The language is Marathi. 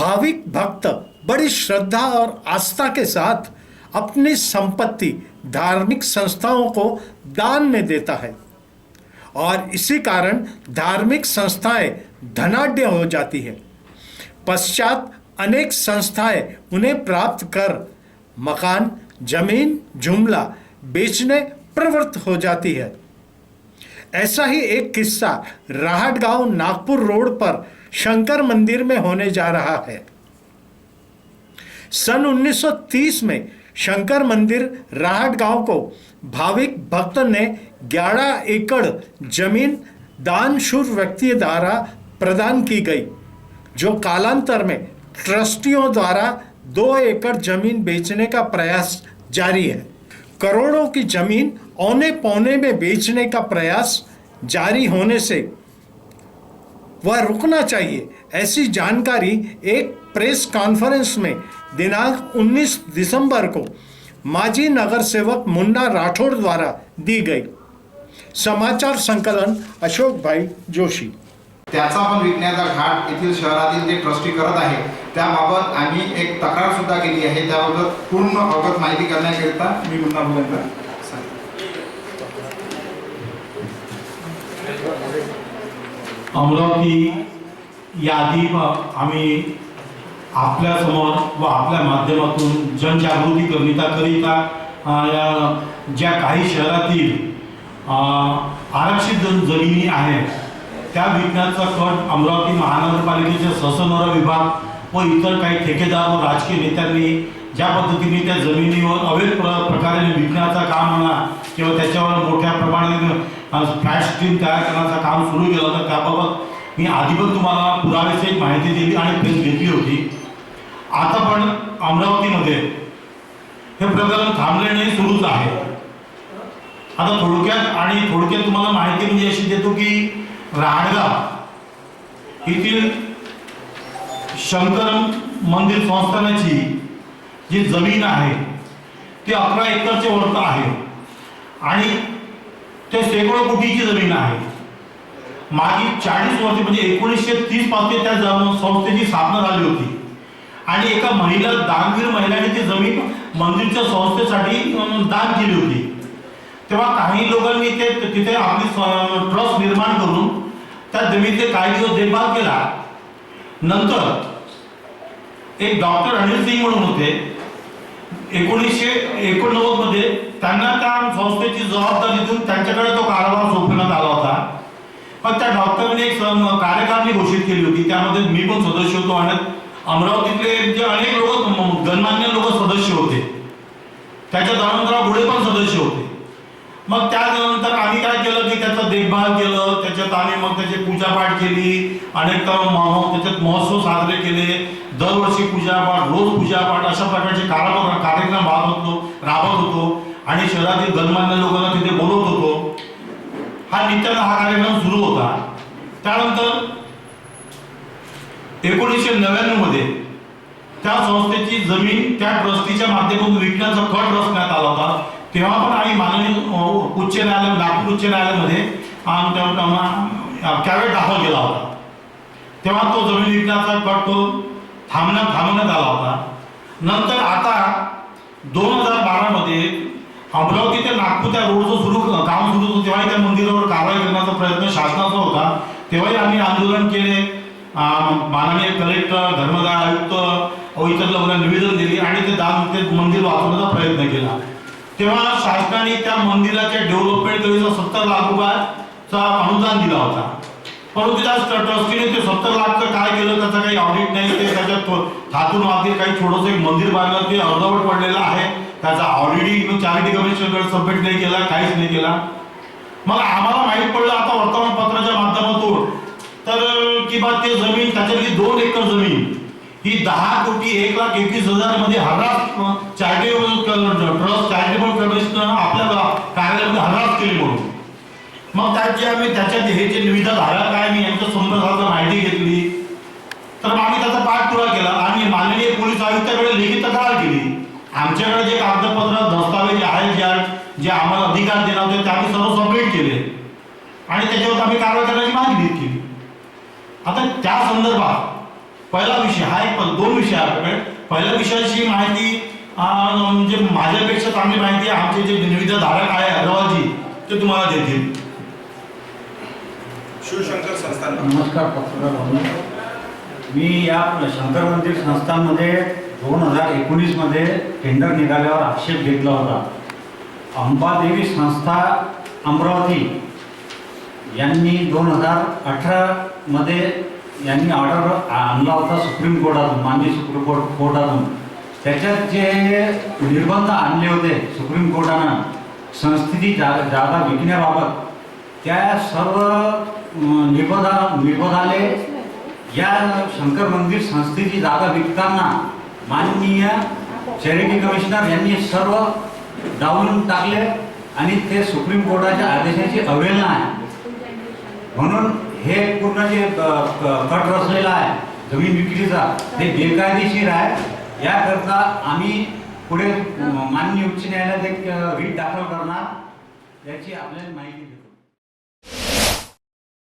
भाविक भक्त बड़ी श्रद्धा और आस्था के साथ अपनी संपत्ति धार्मिक संस्थाओं को दान में देता है। और इसी कारण धार्मिक संस्थाएँ धनाढ्य हो जाती है। पश्चात अनेक संस्थाएँ उन्हें प्राप्त कर मकान, ज़मीन, जुमला बेचने प्रवृत्त हो जाती है। ऐसा ही एक किस्सा राहट गाँव नागपुर रोड पर शंकर मंदिर में होने जा रहा है। सन 1930 में शंकर मंदिर राहट गाँव को भाविक भक्त ने 11 एकड़ ज़मीन दानशूर व्यक्ति द्वारा प्रदान की गई, जो कालांतर में ट्रस्टियों द्वारा दो एकड़ ज़मीन बेचने का प्रयास जारी है। करोड़ों की ज़मीन औने पौने में बेचने का प्रयास जारी होने से वह रुकना चाहिए। ऐसी जानकारी एक प्रेस कॉन्फ्रेंस में दिनांक 19 दिसंबर को माजी नगर सेवक मुन्ना राठौड़ द्वारा दी गई। समाचार संकलन अशोक भाई जोशी। त्याचा पण विकण्याचा घाट येथील शहरातील जे ट्रस्टी करत आहे त्याबाबत आम्ही एक तक्रार सुद्धा केली आहे. त्याबाबत पूर्ण अवगत माहिती करण्याकरिता मी मुन्ना मुलांना अमरावती यादी आम्ही आपल्यासमोर व आपल्या माध्यमातून जनजागृती करिता करिता या ज्या काही शहरातील आरक्षित जन जमिनी आहेत त्या विकण्याचा कट अमरावती महानगरपालिकेचे सहसंवर्धन विभाग व इतर काही ठेकेदार व राजकीय नेत्यांनी ज्या पद्धतीने त्या जमिनीवर अवैध प्र प्रकारे विकण्याचा काम म्हणा किंवा त्याच्यावर मोठ्या प्रमाणात फ्लॅट स्ट्रीम तयार करण्याचं काम सुरू केलं होतं. त्याबाबत मी आधी पण तुम्हाला पुराव्याची माहिती दिली आणि प्रेस घेतली होती. आता पण अमरावतीमध्ये हे प्रकरण थांबले नाही सुरूच आहे. आता थोडक्यात आणि थोडक्यात तुम्हाला माहिती म्हणजे अशी देतो की राणगाव येथील शंकर मंदिर संस्थानाची जी जमीन आहे ती अकरा एकरचे वर्त आहे. आणि ते शेकडो कोटीची जमीन आहे. मागील चाळीस वर्ष म्हणजे एकोणीसशे तीसपासून त्या जम- संस्थेची स्थापना झाली होती. आणि एका महिला दानवीर महिलाने ती जमीन मंदिरच्या संस्थेसाठी दान केली होती. तेव्हा काही लोकांनी ते तिथे आपली ट्रस्ट निर्माण करून त्या जमिनीचे काही दिवस देखभाल केला. नंतर एक डॉक्टर अनिल सिंग म्हणून होते. एकोणीसशे एकोणनव्वदमध्ये त्यांना त्या संस्थेची जबाबदारी देऊन त्यांच्याकडे तो कारभार सोपवण्यात आला होता. पण त्या डॉक्टरने एक कार्यकारणी घोषित केली होती. त्यामध्ये मी पण सदस्य होतो आणि अमरावतीतले जे अनेक लोक गणमान्य लोक सदस्य होते. त्याच्या धर्मराव घोडे पण सदस्य होते. मग त्यानंतर त्याचं देखभाल केलं त्याच्यात आम्ही मग त्याची पूजापाठ केली अनेक त्याच्यात महोत्सव साजरे केले. दरवर्षी पूजापाठ रोज पूजापाठ अशा प्रकारचे कार्यक्रम कार्यक्रम राबत होतो राबत होतो. आणि शहरातील गणमान्य लोकांना तिथे बोलवत होतो. हा नित्यानं हा कार्यक्रम सुरू होता. त्यानंतर एकोणीसशे नव्याण्णवमध्ये त्या संस्थेची जमीन त्या ट्रस्टीच्या माध्यमातून विकण्याचा कट रचण्यात आला होता. तेव्हा पण आम्ही माननीय उच्च न्यायालय नागपूर उच्च न्यायालयामध्ये आम- दाखल केला होता. तेव्हा तो जमीन विकण्याचा कट तो थांबण्यात थांबवण्यात आला होता. नंतर आता दोन हजार बारामध्ये अमरावती ते नागपूर त्या रोडचं सुरू काम सुरू होतं. तेव्हाही त्या मंदिरावर कारवाई करण्याचा प्रयत्न शासनाचा होता. तेव्हाही आम्ही आंदोलन केले. माननीय कलेक्टर धर्मदाय आयुक्त इतर लोकांना निवेदन दिली आणि ते दान ते मंदिर वाचवण्याचा प्रयत्न केला. तेव्हा शासनाने त्या मंदिराच्या डेव्हलपमेंट करिता सत्तर लाख रुपयाचा अनुदान दिला होता. परंतु त्या ट्रस्टीने ते सत्तर लाखचं काय केलं त्याचा काही ऑडिट नाही ते त्याच्यात थो- थातून मागे काही छोटंसं एक मंदिर बांधलं ते अर्धवट पडलेलं आहे. त्याचा ऑलरेडी चॅरिटी कमिशनकडे सबमिट नाही केला काहीच नाही केला. मग आम्हाला माहीत पडलं आता वर्तमानपत्राच्या माध्यमातून. तर की बा ते जमीन त्याच्यातली दोन एकर जमीन. ही दहा कोटी एक लाख एकवीस हजारमध्ये हर्रास चॅरिटेबल ट्रस्ट चॅरिटेबल कमिशन आपल्या कार्यालयामध्ये हर्रास केली म्हणून. मग त्याची आम्ही त्याच्यात हे जे निविदा झाला काय मी यांच्या संदर्भात माहिती घेतली. तर मग आम्ही त्याचा पाठपुरावा केला. आणि माननीय पोलीस आयुक्ताकडे लेखी तक्रार केली. आमच्याकडे जे कागदपत्र दस्तावेज आहेत ज्या जे आम्हाला अधिकार देणार होते ते आम्ही सर्व सबमिट केले. आणि त्याच्यावर आम्ही कारवाई करण्याची मागणी केली. आता त्या संदर्भात पहिला विषय हा एक दोन विषय आहे आपल्याकडे पहिल्या विषयाची माहिती म्हणजे माझ्यापेक्षा चांगली माहिती आमचे जे निविदा धारक आहे अग्रवालजी ते तुम्हाला देतील. शिवशंकर संस्थान. नमस्कार मी या शंकर मंदिर संस्थांमध्ये दोन हजार एकोणीसमध्ये टेंडर निघाल्यावर आक्षेप घेतला होता. अंबादेवी संस्था अमरावती यांनी दोन हजार अठरामध्ये यांनी ऑर्डर आणला होता सुप्रीम कोर्टातून माननीय सुप्रीम कोर्ट कोर्टातून त्याच्यात जे निर्बंध आणले होते सुप्रीम कोर्टानं संस्थेची जा जागा विकण्याबाबत त्या सर्व अं, निर्बंधा या शंकर मंदिर संस्थेची जागा विकताना माननीय चॅरिटी कमिशनर यांनी सर्व डावून टाकले आणि ते सुप्रीम कोर्टाच्या आदेशाची अवहेलना आहे. म्हणून हे पूर्ण जे कट रचलेला आहे जमीन विक्रीचा ते बेकायदेशीर आहे. याकरता आम्ही पुढे मान्य माननीय उच्च न्यायालयात एक अ, रीट दाखल करणार याची आपल्याला माहिती